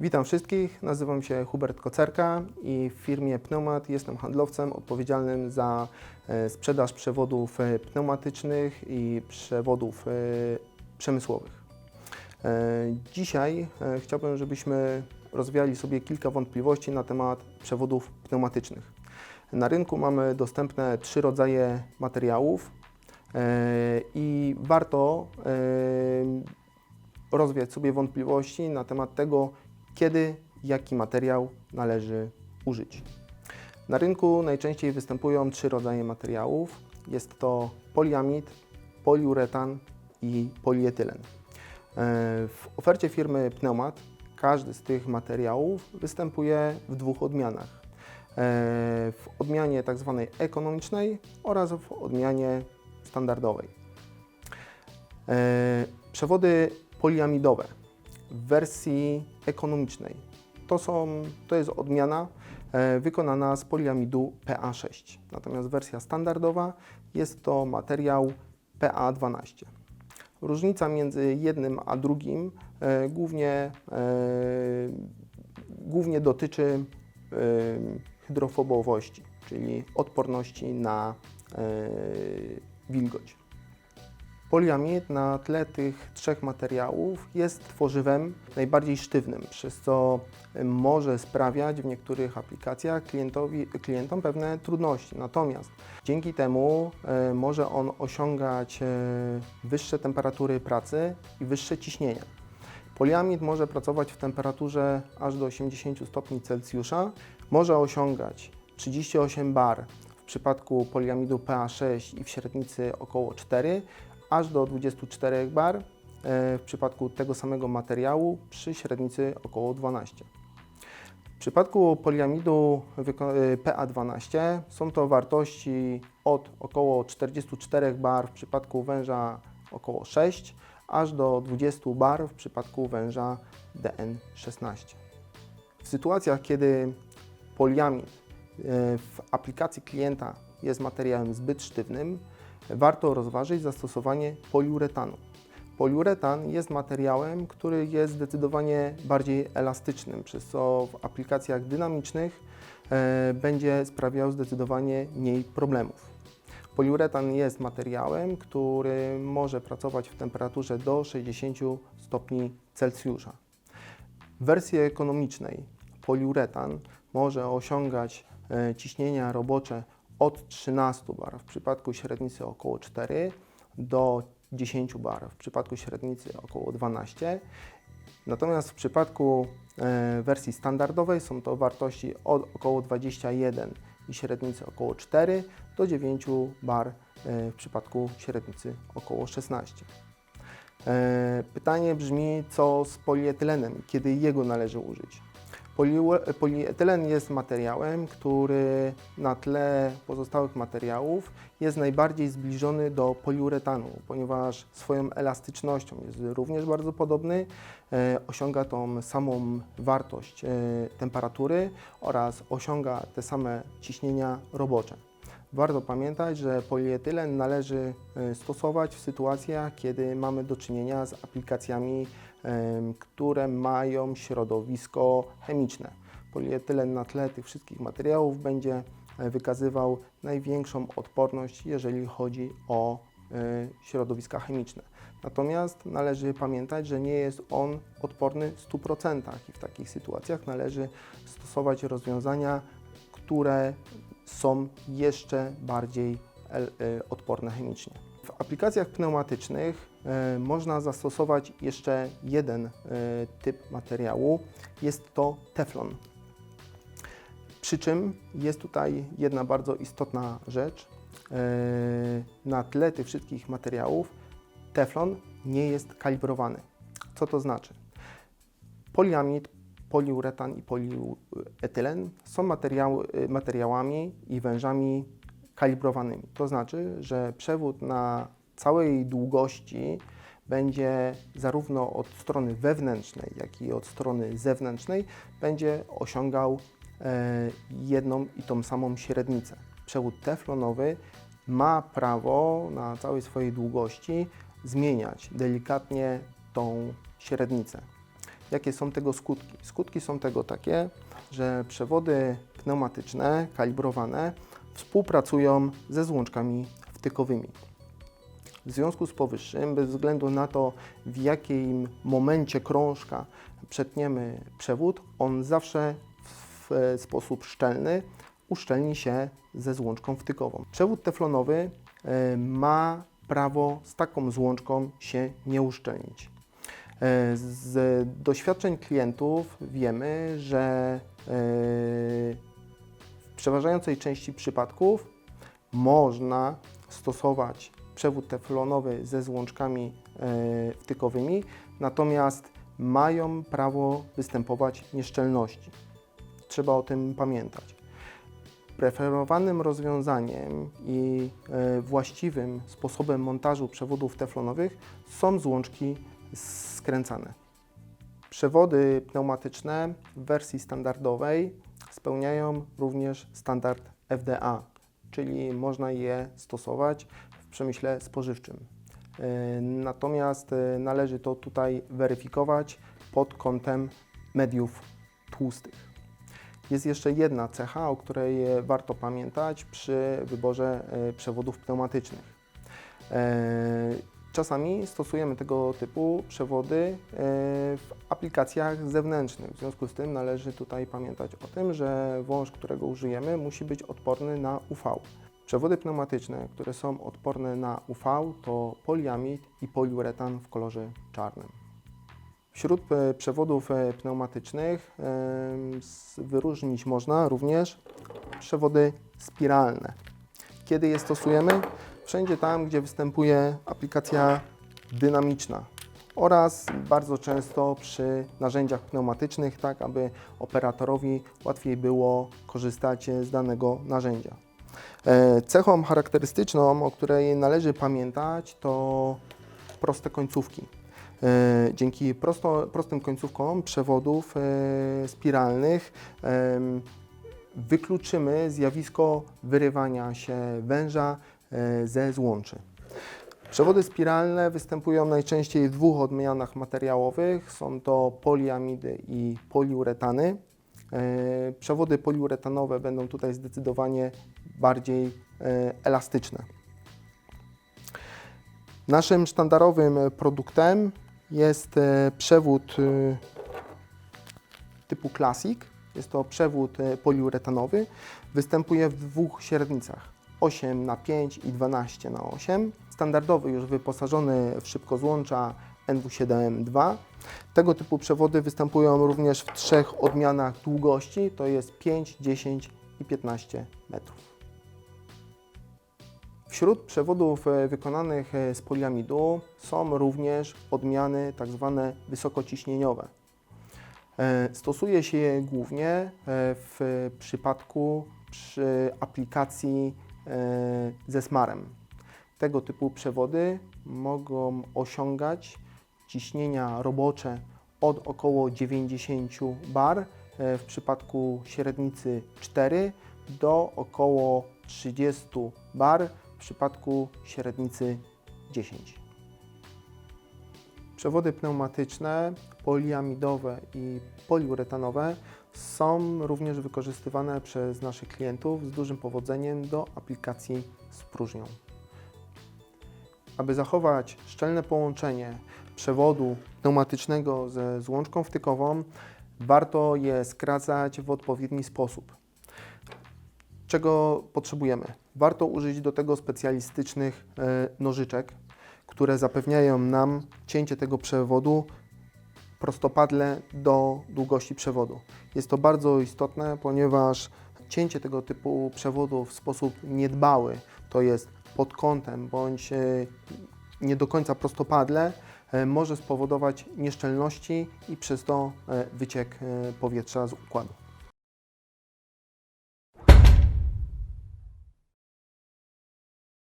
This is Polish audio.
Witam wszystkich, nazywam się Hubert Kocerka i w firmie Pneumat jestem handlowcem odpowiedzialnym za e, sprzedaż przewodów e, pneumatycznych i przewodów e, przemysłowych. Dzisiaj chciałbym, żebyśmy rozwiali sobie kilka wątpliwości na temat przewodów pneumatycznych. Na rynku mamy dostępne trzy rodzaje materiałów i warto rozwiać sobie wątpliwości na temat tego, kiedy jaki materiał należy użyć. Na rynku najczęściej występują trzy rodzaje materiałów. Jest to poliamid, poliuretan i polietylen. E, W ofercie firmy Pneumat każdy z tych materiałów występuje w dwóch odmianach. E, W odmianie tak zwanej ekonomicznej oraz w odmianie standardowej. E, Przewody poliamidowe w wersji ekonomicznej to, są, to jest odmiana e, wykonana z poliamidu PA6. Natomiast wersja standardowa jest to materiał PA12. Różnica między jednym a drugim e, głównie, e, głównie dotyczy e, hydrofobowości, czyli odporności na e, wilgoć. Poliamid na tle tych trzech materiałów jest tworzywem najbardziej sztywnym, przez co może sprawiać w niektórych aplikacjach klientowi, klientom pewne trudności. Natomiast dzięki temu e, może on osiągać e, wyższe temperatury pracy i wyższe ciśnienia. Poliamid może pracować w temperaturze aż do 80 stopni Celsjusza, może osiągać 38 bar w przypadku poliamidu PA6 i w średnicy około 4, aż do 24 bar e, w przypadku tego samego materiału przy średnicy około 12. W przypadku poliamidu e, PA12 są to wartości od około 44 bar w przypadku węża około 6, aż do 20 bar w przypadku węża DN16. W sytuacjach, kiedy poliamid e, w aplikacji klienta jest materiałem zbyt sztywnym, warto rozważyć zastosowanie poliuretanu. Poliuretan jest materiałem, który jest zdecydowanie bardziej elastycznym, przez co w aplikacjach dynamicznych e, będzie sprawiał zdecydowanie mniej problemów. Poliuretan jest materiałem, który może pracować w temperaturze do 60 stopni Celsjusza. W wersji ekonomicznej poliuretan może osiągać e, ciśnienia robocze od 13 bar w przypadku średnicy około 4 do 10 bar w przypadku średnicy około 12. Natomiast w przypadku e, wersji standardowej są to wartości od około 21 i średnicy około 4 do 9 bar e, w przypadku średnicy około 16. E, Pytanie brzmi, co z polietylenem, kiedy jego należy użyć? Polietylen jest materiałem, który na tle pozostałych materiałów jest najbardziej zbliżony do poliuretanu, ponieważ swoją elastycznością jest również bardzo podobny, e, osiąga tą samą wartość e, temperatury oraz osiąga te same ciśnienia robocze. Warto pamiętać, że polietylen należy e, stosować w sytuacjach, kiedy mamy do czynienia z aplikacjami, które mają środowisko chemiczne. Polietylen na tle tych wszystkich materiałów będzie e, wykazywał największą odporność, jeżeli chodzi o e, środowiska chemiczne. Natomiast należy pamiętać, że nie jest on odporny w 100% i w takich sytuacjach należy stosować rozwiązania, które są jeszcze bardziej e, odporne chemicznie. W aplikacjach pneumatycznych można zastosować jeszcze jeden e, typ materiału, jest to teflon. Przy czym jest tutaj jedna bardzo istotna rzecz. E, Na tle tych wszystkich materiałów teflon nie jest kalibrowany. Co to znaczy? Poliamid, poliuretan i polietylen są materiały, materiałami i wężami kalibrowanymi. To znaczy, że przewód na całej długości będzie zarówno od strony wewnętrznej, jak i od strony zewnętrznej będzie osiągał e, jedną i tą samą średnicę. Przewód teflonowy ma prawo na całej swojej długości zmieniać delikatnie tą średnicę. Jakie są tego skutki? Skutki są tego takie, że przewody pneumatyczne, kalibrowane, współpracują ze złączkami wtykowymi. W związku z powyższym, bez względu na to, w jakim momencie krążka przetniemy przewód, on zawsze w sposób szczelny uszczelni się ze złączką wtykową. Przewód teflonowy e, ma prawo z taką złączką się nie uszczelnić. E, Z doświadczeń klientów wiemy, że e, w przeważającej części przypadków można stosować przewód teflonowy ze złączkami e, wtykowymi, natomiast mają prawo występować nieszczelności. Trzeba o tym pamiętać. Preferowanym rozwiązaniem i e, właściwym sposobem montażu przewodów teflonowych są złączki skręcane. Przewody pneumatyczne w wersji standardowej spełniają również standard FDA, czyli można je stosować w przemyśle spożywczym. E, Natomiast e, należy to tutaj weryfikować pod kątem mediów tłustych. Jest jeszcze jedna cecha, o której e, warto pamiętać przy wyborze przewodów pneumatycznych. Czasami stosujemy tego typu przewody w aplikacjach zewnętrznych. W związku z tym należy tutaj pamiętać o tym, że wąż, którego użyjemy, musi być odporny na UV. Przewody pneumatyczne, które są odporne na UV, to poliamid i poliuretan w kolorze czarnym. Wśród e, przewodów e, pneumatycznych wyróżnić można również przewody spiralne. Kiedy je stosujemy? Wszędzie tam, gdzie występuje aplikacja dynamiczna oraz bardzo często przy narzędziach pneumatycznych, tak aby operatorowi łatwiej było korzystać e, z danego narzędzia. E, Cechą charakterystyczną, o której należy pamiętać, to proste końcówki. E, Dzięki prosto, prostym końcówkom przewodów e, spiralnych wykluczymy zjawisko wyrywania się węża ze złączy. Przewody spiralne występują najczęściej w dwóch odmianach materiałowych. Są to poliamidy i poliuretany. Przewody poliuretanowe będą tutaj zdecydowanie bardziej e, elastyczne. Naszym sztandarowym produktem jest e, przewód e, typu Classic. Jest to przewód e, poliuretanowy. Występuje w dwóch średnicach 8 na 5 i 12 na 8. Standardowy, już wyposażony w szybkozłącza NW7M2. Tego typu przewody występują również w trzech odmianach długości, to jest 5, 10 i 15 metrów. Wśród przewodów e, wykonanych e, z poliamidu są również odmiany tak zwane wysokociśnieniowe. E, Stosuje się je głównie w przypadku przy aplikacji ze smarem. Tego typu przewody mogą osiągać ciśnienia robocze od około 90 bar, w przypadku średnicy 4 do około 30 bar, w przypadku średnicy 10. Przewody pneumatyczne, poliamidowe i poliuretanowe są również wykorzystywane przez naszych klientów z dużym powodzeniem do aplikacji z próżnią. Aby zachować szczelne połączenie przewodu pneumatycznego ze złączką wtykową, warto je skracać w odpowiedni sposób. Czego potrzebujemy? Warto użyć do tego specjalistycznych e, nożyczek, które zapewniają nam cięcie tego przewodu prostopadle do długości przewodu. Jest to bardzo istotne, ponieważ cięcie tego typu przewodu w sposób niedbały, to jest pod kątem bądź e, nie do końca prostopadle, e, może spowodować nieszczelności i przez to wyciek powietrza z układu.